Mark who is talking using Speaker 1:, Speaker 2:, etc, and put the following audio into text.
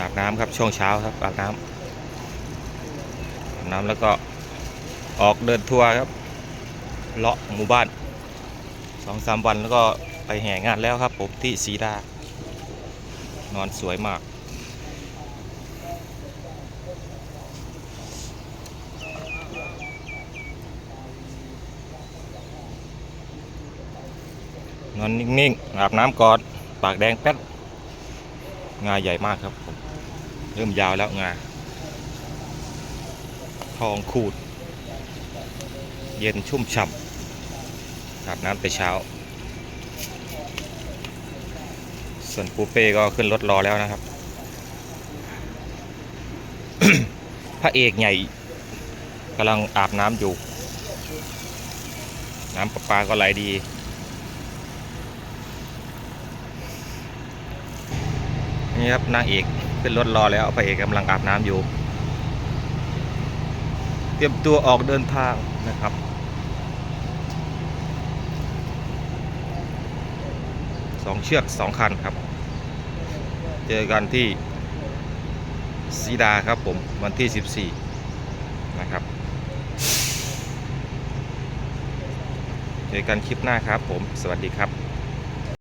Speaker 1: อาบน้ำครับช่วงเช้าครับอาบน้ำอาบน้ำแล้วก็ออกเดินทัวร์ครับเลาะหมู่บ้านสองสามวันแล้วก็ไปแห่งานแล้วครับผมที่สีดานอนสวยมากนอนนิ่งๆอาบน้ำก่อน ปากแดงแป๊ดงาใหญ่มากครับผม ริ่มยาวแล้วงาทองขูด เย็นชุ่มฉ่ำอาบน้ำแต่เช้า ส่วนปูเป้ก็ขึ้นรถรอแล้วนะครับ พระเอกใหญ่กำลังอาบน้ำอยู่ น้ำประปาก็ไหลดีนี่ครับนางเอก ขึ้นรถรอแล้วพระเอกกำลังอาบน้ำอยู่ เตรียมตัวออกเดินทางนะครับ สองเชือกสองคันครับ เจอกันที่สีดาครับผมวันที่ 14 นะครับ เจอกันคลิปหน้าครับผม สวัสดีครับ